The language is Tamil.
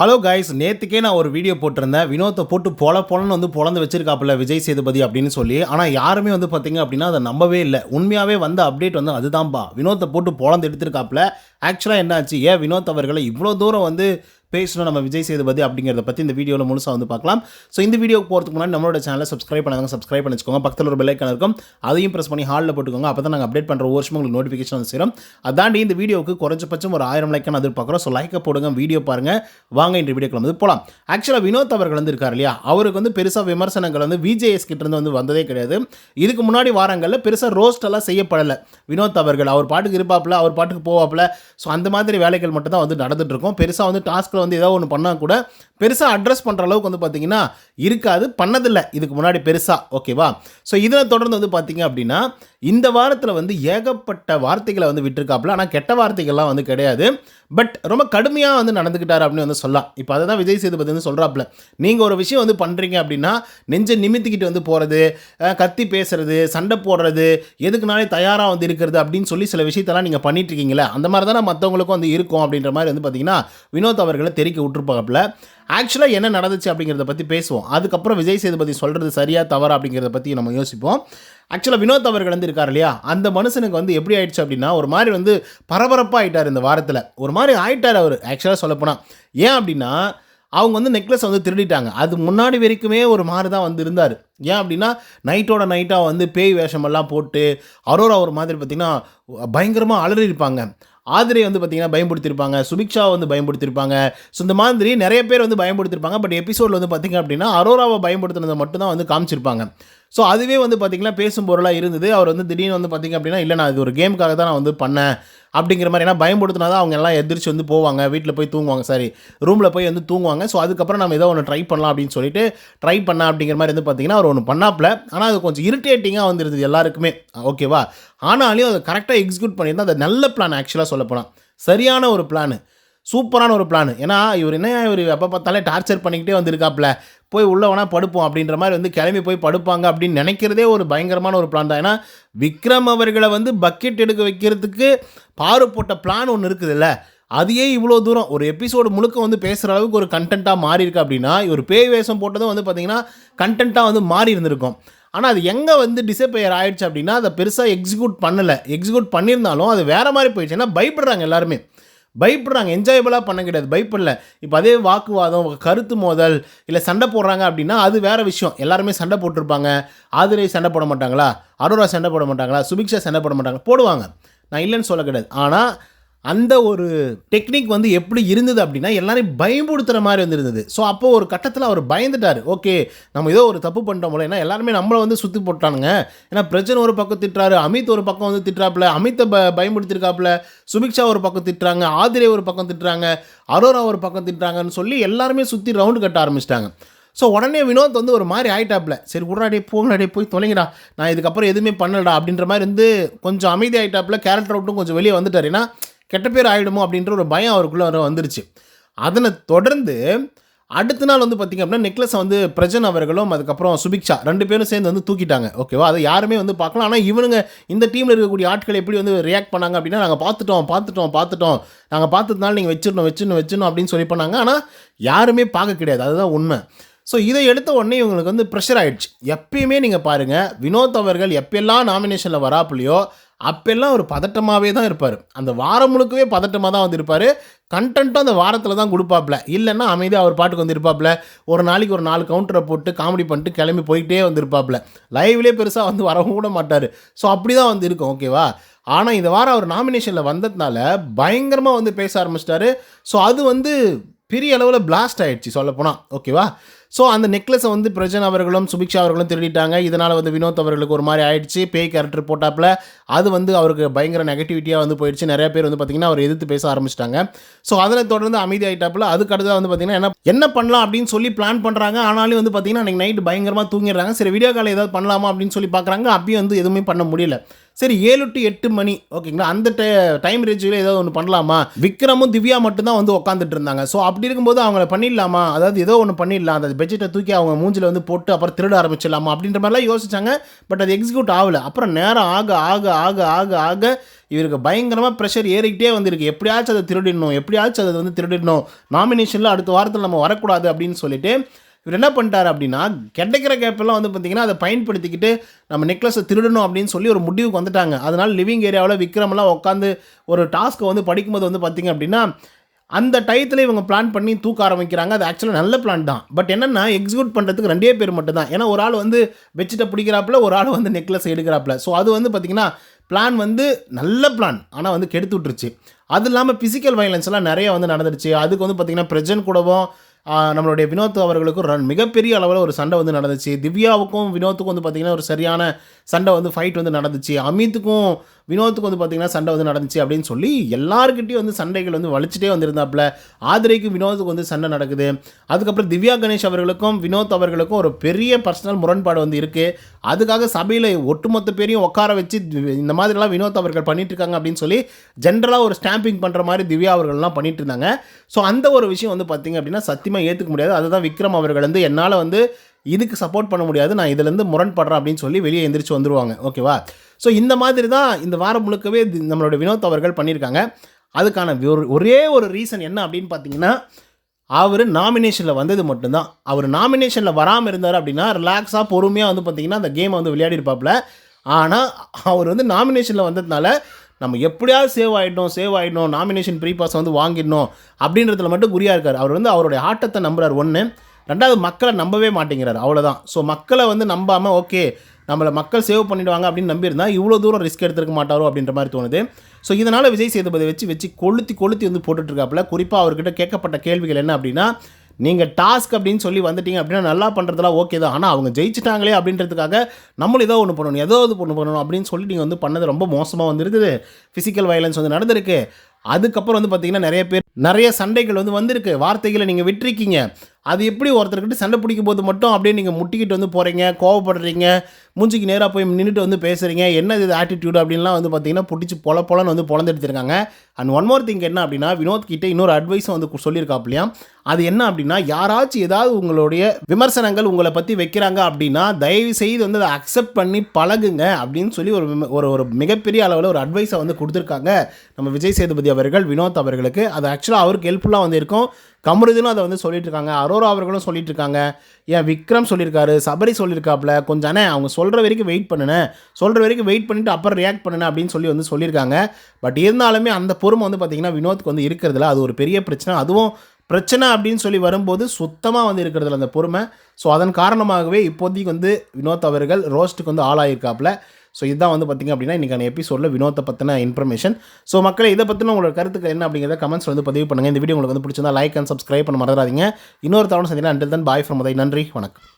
ஹலோ கைஸ் நேற்றுக்கே நான் ஒரு வீடியோ போட்டிருந்தேன். வினோத்தை போட்டு பொல பொலன்னு வந்து பொழந்து வச்சிருக்காப்புல விஜய் சேதுபதி அப்படின்னு சொல்லி. ஆனால் யாருமே வந்து பார்த்தீங்க அப்படின்னா அதை நம்பவே இல்லை. உண்மையாகவே வந்த அப்டேட் வந்து அதுதான்ப்பா வினோத்தை போட்டு பொழந்து எடுத்திருக்காப்புல. ஆக்சுவலாக என்னாச்சு? ஏன் வினோத் அவர்களை இவ்வளோ தூரம் வந்து பேசணும் நம்ம விஜய் சேதுபதி அப்படிங்கிறத பற்றி இந்த வீடியோவில் முழுசாக வந்து பார்க்கலாம். ஸோ இந்த வீடியோக்கு போகிறதுக்கு முன்னாடி நம்மளோட சேனலை சப்ஸ்கிரைப் பண்ணாங்க சப்ஸ்கிரைப் பண்ணிச்சுக்கோங்க. பக்கத்தில் ஒரு பெல்லைக்கான இருக்கும். அதையும் ப்ரெஸ் பண்ணி ஹாலில் போட்டுக்கோங்க. அப்போ தான் நாங்கள் அப்டேட் பண்ணுற ஒரு வருஷம் உங்களுக்கு நோட்டிஃபிகேஷன் வந்து சேரும். அதாண்டி இந்த வீடியோவுக்கு குறைஞ்சபட்சம் ஒரு ஆயிரம் லைக்கான எதிர்பார்க்குறோம் ஸோ லைக்கை போடுங்க வீடியோ பாருங்கள் வாங்க இந்த வீடியோக்கு வந்து போகலாம் ஆக்சுவலாக வினோத் அவர்கள் வந்து இருக்கார் இல்லையா? அவருக்கு வந்து பெருசாக விமர்சனங்கள் வந்து விஜேஎஸ் கிட்டேருந்து வந்து வந்ததே கிடையாது. இதுக்கு முன்னாடி வாரங்களில் பெருசாக ரோஸ்டெல்லாம் செய்யப்படலை. வினோத் அவர்கள் அவர் பாட்டுக்கு இருப்பாப்புல அவர் பாட்டுக்கு போவாப்புல. ஸோ அந்த மாதிரி வேலைகள் மட்டும் தான் வந்து நடந்துட்டு இருக்கும். பெருசாக வந்து டாஸ்க்கில் வந்து ஏதாவது ஒன்று பண்ணால் கூட பெருசாக அட்ரஸ் பண்ணுற அளவுக்கு வந்து பார்த்தீங்கன்னா இருக்காது பண்ணதில்லை. இதுக்கு முன்னாடி பெருசாக ஓகேவா ஸோ இதில் தொடர்ந்து வந்து பார்த்திங்க அப்படின்னா இந்த வாரத்தில் வந்து ஏகப்பட்ட வார்த்தைகளை வந்து விட்டுருக்காப்புல. ஆனால் கெட்ட வார்த்தைகள்லாம் வந்து கிடையாது. பட் ரொம்ப கடுமையாக வந்து நடந்துக்கிட்டார் அப்படின்னு வந்து சொல்லலாம். இப்போ அதை தான் விஜய் சேதுபதி வந்து சொல்கிறாப்புல நீங்கள் ஒரு விஷயம் வந்து பண்ணுறீங்க அப்படின்னா நெஞ்சை நிமித்திக்கிட்டு வந்து போகிறது கத்தி பேசுறது சண்டை போடுறது எதுக்குனாலே தயாராக வந்து இருக்கிறது அப்படின்னு சொல்லி சில விஷயத்தெல்லாம் நீங்கள் பண்ணிட்டு இருக்கீங்களே அந்த மாதிரி தானே மற்றவங்களுக்கும் வந்து இருக்கும் அப்படின்ற மாதிரி வந்து பார்த்தீங்கன்னா வினோத் அவர்களை தெரிக்க விட்டுருப்பாப்புல. ஆக்சுவலாக என்ன நடந்துச்சு அப்படிங்கிறத பற்றி பேசுவோம். அதுக்கப்புறம் விஜய் சேதுபதி சொல்கிறது சரியாக தவறா அப்படிங்கிறத பற்றி நம்ம யோசிப்போம். ஆக்சுவலாக வினோத் அவர்கள் வந்து இருக்கார் இல்லையா? அந்த மனுஷனுக்கு வந்து எப்படி ஆயிடுச்சு அப்படின்னா ஒரு மாதிரி வந்து பரபரப்பாக ஆயிட்டார் இந்த வாரத்தில். ஒரு மாதிரி ஆயிட்டார் அவர். ஆக்சுவலாக சொல்லப்போனால் ஏன் அப்படின்னா அவங்க வந்து நெக்லஸ் வந்து திருடிட்டாங்க. அது முன்னாடி வரைக்குமே ஒரு மாதிரி தான் வந்து இருந்தார். ஏன் அப்படின்னா நைட்டோட நைட்டாக வந்து பேய் வேஷமெல்லாம் போட்டு அரோரா ஒரு மாதிரி பார்த்திங்கன்னா பயங்கரமாக அலறி இருப்பாங்க ஆதிரை வந்து பார்த்திங்கன்னா பயன்படுத்தியிருப்பாங்க சுபிக்ஷா வந்து பயன்படுத்தியிருப்பாங்க. ஸோ இந்த மாதிரி நிறைய பேர் வந்து பயன்படுத்தியிருப்பாங்க. பட் எபிசோடில் வந்து பார்த்திங்க அப்படின்னா அரோராவை பயன்படுத்தினதை மட்டும்தான் வந்து காமிச்சிருப்பாங்க. ஸோ அதுவே வந்து பார்த்திங்கன்னா பேசும் பொருளாக இருந்தது. அவர் வந்து திடீர்னு வந்து பார்த்திங்க அப்படின்னா இல்லை நான் இது ஒரு கேமுக்காக தான் நான் வந்து பண்ணேன். அப்படிங்கிற மாதிரி. ஏன்னா பயம்படுத்தினா தான் அவங்க எல்லாம் எதிர்த்து வந்து போவாங்க. வீட்டில் போய் தூங்குவாங்க. சாரி ரூமில் போய் வந்து தூங்குவாங்க. ஸோ அதுக்கப்புறம் நம்ம ஏதோ ஒன்று ட்ரை பண்ணலாம் அப்படின்னு சொல்லிட்டு ட்ரை பண்ண அப்படிங்கிற மாதிரி வந்து பார்த்தீங்கன்னா அவர் ஒன்று பண்ணாப்ல ஆனால் அது கொஞ்சம் இரிட்டேட்டிங்காக வந்துருது எல்லாருக்குமே. ஓகேவா ஆனாலும் அதை கரெக்டாக எக்ஸிக்யூட் பண்ணியிருந்தால் அது நல்ல பிளான் ஆக்சுவலாக சொல்லப்போனால் சரியான ஒரு பிளான் சூப்பரான ஒரு பிளான் ஏன்னா இவர் என்ன இவர் எப்போ பார்த்தாலே டார்ச்சர் பண்ணிக்கிட்டே வந்திருக்காப்புல. போய் உள்ளே வேணால் படுப்போம் அப்படின்ற மாதிரி வந்து கிளம்பி போய் படுப்பாங்க அப்படின்னு நினைக்கிறதே ஒரு பயங்கரமான ஒரு பிளான் தான். ஏன்னா விக்ரம் அவர்களை வந்து பக்கெட் எடுக்க வைக்கிறதுக்கு பாரு போட்ட பிளான் ஒன்று இருக்குதுல்ல. அதையே இவ்வளோ தூரம் ஒரு எபிசோடு முழுக்க வந்து பேசுகிற அளவுக்கு ஒரு கண்டென்ட்டாக மாறி இருக்கு அப்படின்னா இவர் பேய் வேஷம் போட்டதும் வந்து பார்த்திங்கன்னா கண்டென்ட்டாக வந்து மாறி இருந்திருக்கும். ஆனால் அது எங்கே வந்து டிசப்பையர் ஆயிடுச்சு அப்படின்னா அதை பெருசாக எக்ஸிக்யூட் பண்ணலை. எக்ஸிக்யூட் பண்ணியிருந்தாலும் அது வேறு மாதிரி போயிடுச்சு. ஏன்னா பயப்படுறாங்க எல்லாருமே. பயப்படுறாங்க. என்ஜாயபிளாக பண்ண கிடையாது. பயப்படல. இப்போ அதே வாக்குவாதம் கருத்து மோதல் இல்லை சண்டை போடுறாங்க அப்படின்னா அது வேறு விஷயம். எல்லாருமே சண்டை போட்டிருப்பாங்க. ஆதிரை சண்டை போட மாட்டாங்களா? அரோரா சண்டை போட மாட்டாங்களா? சுபிக்ஷா சண்டை போட மாட்டாங்களா? போடுவாங்க. நான் இல்லைன்னு சொல்ல கிடையாது. ஆனால் அந்த ஒரு டெக்னிக் வந்து எப்படி இருந்தது அப்படின்னா எல்லாரையும் பயம்படுத்துகிற மாதிரி வந்துருந்தது ஸோ அப்போ ஒரு கட்டத்தில் அவர் பயந்துட்டார். ஓகே நம்ம ஏதோ ஒரு தப்பு பண்ணிட்டோம்ல ஏன்னா எல்லாருமே நம்மளை வந்து சுற்றி போட்டானுங்க. ஏன்னா பிரச்சனை ஒரு பக்கம் திட்டுறாரு அமித் ஒரு பக்கம் வந்து திட்டுறாப்புல அமித்தை ப பயன்படுத்திருக்காப்புல சுபிக்ஷா ஒரு பக்கம் திட்டுறாங்க ஆதிரே ஒரு பக்கம் திட்டுறாங்க அரோரா ஒரு பக்கம் திட்டுறாங்கன்னு சொல்லி எல்லாருமே சுற்றி ரவுண்டு கட்ட ஆரம்பிச்சிட்டாங்க. ஸோ உடனே வினோத் வந்து ஒரு மாதிரி ஆயிட்டாப்ல சரி விட்றாடே போங்கடே போய் தொலைங்கடா. நான் இதுக்கப்புறம் எதுவுமே பண்ணலடா அப்படின்ற மாதிரி வந்து கொஞ்சம் அமைதி ஆகிட்டாப்புல கேரக்டர் விட்டும் கொஞ்சம் வெளியே வந்துட்டார். ஏன்னா கெட்ட பேர் ஆகிடுமோ அப்படின்ற ஒரு பயம் அவருக்குள்ளே வர வந்துருச்சு. அதனை தொடர்ந்து அடுத்த நாள் வந்து பார்த்திங்க அப்படின்னா நெக்லஸை வந்து பிரஜன் அவர்களும் அதுக்கப்புறம் சுபிக்ஷா ரெண்டு பேரும் சேர்ந்து வந்து தூக்கிட்டாங்க. ஓகேவா அதை யாருமே வந்து பார்க்கலாம் ஆனால் இவனுங்க இந்த டீமில் இருக்கக்கூடிய ஆட்கள் எப்படி வந்து ரியாக்ட் பண்ணாங்க அப்படின்னா நாங்கள் பார்த்துட்டோம் பார்த்துட்டோம் பார்த்துட்டோம். நாங்கள் பார்த்ததுனால நீங்கள் வச்சிடணும் வச்சிடணும் வச்சிடணும் அப்படின்னு சொல்லி பண்ணாங்க. ஆனால் யாருமே பார்க்க கிடையாது. அதுதான் உண்மை. ஸோ இதை எடுத்த உடனே இவங்களுக்கு வந்து ப்ரெஷர் ஆகிடுச்சு எப்பயுமே நீங்கள் பாருங்கள் வினோத் அவர்கள் எப்பெல்லாம் நாமினேஷனில் வராப்புலையோ அப்பெல்லாம் ஒரு பதட்டமாகவே தான் இருப்பார். அந்த வாரம் முழுக்கவே பதட்டமாக தான் வந்திருப்பார். கண்டென்ட்டும் அந்த வாரத்தில் தான் கொடுப்பாப்ல. இல்லைன்னா அமைதியாக அவர் பாட்டுக்கு வந்திருப்பாப்ல. ஒரு நாளைக்கு ஒரு நாலு கவுண்டரை போட்டு காமெடி பண்ணிட்டு கிளம்பி போயிட்டே வந்திருப்பாப்ல. லைவ்லேயே பெருசாக வந்து வரவும் கூட மாட்டார். ஸோ அப்படி தான் வந்து இருக்கும் ஓகேவா ஆனால் இந்த வாரம் அவர் நாமினேஷனில் வந்ததுனால பயங்கரமாக வந்து பேச ஆரம்பிச்சிட்டாரு. ஸோ அது வந்து பெரிய அளவில் பிளாஸ்ட் ஆகிடுச்சு சொல்லப்போனால் ஓகேவா ஸோ அந்த நெக்லஸை வந்து பிரஜன் அவர்களும் சுபிக்ஷா அவர்களும் திருடிட்டாங்க. இதனால் வந்து வினோத் அவர்களுக்கு ஒரு மாதிரி ஆயிடுச்சு. பேய் கேரக்டர் போட்டாப்புல. அது வந்து அவருக்கு பயங்கர நெகட்டிவிட்டியாக வந்து போயிடுச்சு. நிறைய பேர் வந்து பார்த்திங்கன்னா அவர் எதிர்த்து பேச ஆரம்பிச்சிட்டாங்க. ஸோ அதில் தொடர்ந்து அமைதி ஆகிட்டாப்பில் அதுக்கு அடுத்ததாக வந்து பார்த்திங்கன்னா என்ன என்ன பண்ணலாம் அப்படின்னு சொல்லி பிளான் பண்ணுறாங்க ஆனாலும் வந்து பார்த்திங்கன்னா அன்றைக்கி நைட்டு பயங்கரமாக தூங்கிடுறாங்க. சரி வீடியோ கால் ஏதாவது பண்ணலாமா அப்படின்னு சொல்லி பார்க்குறாங்க அப்பயும் வந்து எதுவுமே பண்ண முடியல. சரி ஏழு டு எட்டு மணி. ஓகேங்களா? அந்த டைம் ரேஞ்சில் ஏதாவது ஒன்று பண்ணலாமா? விக்ரமும் திவ்யா மட்டும்தான் வந்து உட்காந்துட்டு இருந்தாங்க. ஸோ அப்படி இருக்கும்போது அவங்கள பண்ணிடலாமா? அதாவது ஏதோ ஒன்று பண்ணிடலாம். அந்த பெட்ஷீட்டை தூக்கி அவங்க மூஞ்சில வந்து போட்டு அப்புறம் திருட ஆரம்பிச்சிடலாமா? அப்படின்ற மாதிரிலாம் யோசிச்சாங்க. பட் அது எக்ஸிக்யூட் ஆகலை. அப்புறம் நேரம் ஆக ஆக ஆக ஆக ஆக இவருக்கு பயங்கரமாக ப்ரெஷர் ஏறிக்கிட்டே வந்திருக்கு. எப்படியாச்சும் அதை திருடிடணும். எப்படியாச்சும் அதை வந்து திருடிடணும். நாமினேஷனில் அடுத்த வாரத்தில் நம்ம வரக்கூடாது அப்படின்னு சொல்லிட்டு இவர் என்ன பண்ணிட்டார் அப்படின்னா கிடைக்கிற கேப்பெல்லாம் வந்து பார்த்தீங்கன்னா அதை பயன்படுத்திக்கிட்டு நம்ம நெக்லஸை திருடணும் அப்படின்னு சொல்லி ஒரு முடிவுக்கு வந்துட்டாங்க. அதனால் லிவிங் ஏரியாவில் விக்ரமெல்லாம் உட்காந்து ஒரு டாஸ்க்கை வந்து படிக்கும்போது வந்து பார்த்தீங்க அப்படின்னா அந்த டயத்தில் இவங்க பிளான் பண்ணி தூக்க ஆரம்பிக்கிறாங்க. அது ஆக்சுவலாக நல்ல பிளான் தான். பட் என்னென்னா எக்ஸிக்யூட் பண்ணுறதுக்கு ரெண்டே பேர் மட்டும் தான் ஏன்னா ஒரு ஆள் வந்து பெட்ஷீட்டை பிடிக்கிறாப்புல ஒரு ஆள் வந்து நெக்லஸ் எடுக்கிறாப்புல. ஸோ அது வந்து பார்த்திங்கன்னா பிளான் வந்து நல்ல பிளான் ஆனால் வந்து கெடுத்து விட்டுருச்சு. அது இல்லாமல் ஃபிசிக்கல் வயலன்ஸ்லாம் நிறைய வந்து நடந்துருச்சு அதுக்கு வந்து பார்த்திங்கன்னா பிரஜன் கூடவும் நம்மளுடைய வினோத் அவர்களுக்கும் ரன் மிகப்பெரிய அளவில் ஒரு சண்டை வந்து நடந்துச்சு. திவ்யாவுக்கும் வினோத்துக்கும் வந்து பார்த்திங்கன்னா ஒரு சரியான சண்டை வந்து ஃபைட் வந்து நடந்துச்சு. அமித்துக்கும் வினோத்துக்கு வந்து பார்த்திங்கன்னா சண்டை வந்து நடந்துச்சு அப்படின்னு சொல்லி எல்லாருக்கிட்டையும் வந்து சண்டைகள் வந்து வலிச்சுட்டே வந்திருந்தாப்புல. ஆதிரைக்கும் வினோத்துக்கு வந்து சண்டை நடக்குது. அதுக்கப்புறம் திவ்யா கணேஷ் அவர்களுக்கும் வினோத் அவர்களுக்கும் ஒரு பெரிய பர்சனல் முரண்பாடு வந்து இருக்குது அதுக்காக சபையில் ஒட்டுமொத்த பேரையும் உட்கார வச்சு இந்த மாதிரிலாம் வினோத் அவர்கள் பண்ணிட்டு இருக்காங்க அப்படின்னு சொல்லி ஜென்ரலாக ஒரு ஸ்டாம்பிங் பண்ணுற மாதிரி திவ்யா அவர்கள்லாம் பண்ணிட்டு இருந்தாங்க ஸோ அந்த ஒரு விஷயம் வந்து பார்த்திங்க அப்படின்னா சத்தியமாக ஏற்றுக்க முடியாது. அதுதான் விக்ரம் அவர்கள் வந்து என்னால் வந்து இதுக்கு சப்போர்ட் பண்ண முடியாது. நான் இதுலேருந்து முரண்படுறேன் அப்படின்னு சொல்லி வெளியே எந்திரிச்சு வந்துருவாங்க. ஓகேவா ஸோ இந்த மாதிரி தான் இந்த வாரம் முழுக்கவே நம்மளோட வினோத் அவர்கள் பண்ணியிருக்காங்க. அதுக்கான ஒரு- ஒரே ஒரு ரீசன் என்ன அப்படின்னு பார்த்தீங்கன்னா அவர் நாமினேஷனில் வந்தது மட்டும்தான். அவர் நாமினேஷனில் வராமல் இருந்தார் அப்படின்னா ரிலாக்ஸாக பொறுமையாக வந்து பார்த்தீங்கன்னா அந்த கேமை வந்து விளையாடிருப்பாப்புல ஆனால் அவர் வந்து நாமினேஷனில் வந்ததுனால நம்ம எப்படியாவது சேவ் ஆகிடணும் சேவ் ஆகிடணும் நாமினேஷன் ப்ரீ பாஸ் வந்து வாங்கிடணும் அப்படின்றதுல மட்டும் குறியாக இருக்கார். அவர் வந்து அவருடைய ஆட்டத்தை நம்புறார். ஒன்று ரெண்டாவது மக்களை நம்பவே மாட்டேங்கிறார். அவ்வளோதான் ஸோ மக்களை வந்து நம்பாமல் ஓகே நம்மளை மக்கள் சேவ் பண்ணிடுவாங்க அப்படின்னு நம்பியிருந்தா இவ்வளோ தூரம் ரிஸ்க் எடுத்துருக்க மாட்டாரோ அப்படின்ற மாதிரி தோணுது. ஸோ இதனால் விஜய் சேதுபதி வச்சு வச்சு கொளுத்தி கொளுத்தி வந்து போட்டுட்ருக்காப்புல. குறிப்பாக அவர்கிட்ட கேட்கப்பட்ட கேள்விகள் என்ன அப்படின்னா நீங்கள் டாஸ்க் அப்படின்னு சொல்லி வந்துட்டீங்க அப்படின்னா நல்லா பண்ணுறதுலாம் ஓகே தான். ஆனால் அவங்க ஜெயிச்சிட்டாங்களே அப்படின்றதுக்காக நம்மளும் ஏதோ ஒன்று பண்ணணும் ஏதோ இது ஒன்று பண்ணணும் அப்படின்னு சொல்லி நீங்கள் வந்து பண்ணது ரொம்ப மோசமாக வந்துருக்குது. ஃபிசிக்கல் வயலன்ஸ் வந்து நடந்திருக்கு. அதுக்கப்புறம் வந்து பார்த்தீங்கன்னா நிறைய பேர் நிறைய சண்டைகள் வந்து வந்திருக்கு. வார்த்தைகளை நீங்கள் விட்டுருக்கீங்க. அது எப்படி ஒருத்தர்கிட்ட சண்டை பிடிக்கும் போது மட்டும் அப்படியே நீங்கள் முட்டிக்கிட்டு வந்து போகிறீங்க கோவப்படுறீங்க மூஞ்சிக்கு நேராக போய் நின்றுட்டு வந்து பேசுகிறீங்க என்ன இது ஆட்டிடியூட் அப்படின்லாம் வந்து பார்த்தீங்கன்னா பிடிச்சி பொல பொலன்னு வந்து பொழந்தெடுத்திருக்காங்க அண்ட் ஒன் மோர் திங் என்ன அப்படின்னா வினோத் கிட்டே இன்னொரு அட்வைஸும் வந்து சொல்லியிருக்காப்லையா அது என்ன அப்படின்னா யாராச்சும் ஏதாவது உங்களுடைய விமர்சனங்கள் உங்களை பற்றி வைக்கிறாங்க அப்படின்னா தயவு செய்து வந்து அதை அக்செப்ட் பண்ணி பழகுங்க அப்படின்னு சொல்லி ஒரு ஒரு ஒரு மிகப்பெரிய அளவில் ஒரு அட்வைஸை வந்து கொடுத்துருக்காங்க நம்ம விஜய் சேதுபதி அவர்கள் வினோத் அவர்களுக்கு. அது ஆக்சுவலாக அவருக்கு ஹெல்ப்ஃபுல்லாக வந்து இருக்கும். கமருதினும் அதை வந்து சொல்லிட்டு இருக்காங்க அரோரா அவர்களும் சொல்லிட்டு இருக்காங்க. ஏன் விக்ரம் சொல்லியிருக்காரு சபரி சொல்லியிருக்காப்புல கொஞ்சம் அவங்க அவங்க சொல்கிற வரைக்கும் வெயிட் பண்ணுனேன். சொல்கிற வரைக்கும் வெயிட் பண்ணிவிட்டு அப்புறம் ரியாக்ட் பண்ணினேன் அப்படின்னு சொல்லி வந்து சொல்லியிருக்காங்க. பட் இருந்தாலுமே அந்த பொறுமை வந்து பார்த்திங்கன்னா வினோத்துக்கு வந்து இருக்கிறதுல அது ஒரு பெரிய பிரச்சனை. அதுவும் பிரச்சனை அப்படின்னு சொல்லி வரும்போது சுத்தமாக வந்து இருக்கிறதுல அந்த பொறுமை. ஸோ அதன் காரணமாகவே இப்போதைக்கு வந்து வினோத் அவர்கள் ரோஸ்ட்டுக்கு வந்து ஆளாயிருக்காப்புல. ஸோ இதுதான் வந்து பார்த்திங்க அப்படின்னா இன்றைக்கான எபிசோடில் வினோத்தை பற்றின இன்ஃபர்மேஷன் ஸோ மக்களை இதை பற்றின உங்களோட கருத்துக்கள் என்ன அப்படிங்கிறத கமெண்ட்ஸ் வந்து பதிவு பண்ணுங்கள் இந்த வீடியோ உங்களுக்கு வந்து பிடிச்சிருந்தா லைக் அண்ட் சப்ஸ்கிரைப் பண்ண மறந்துடாதீங்க. இன்னொரு தவணை சந்தினா until then bye from Uday நன்றி. வணக்கம்.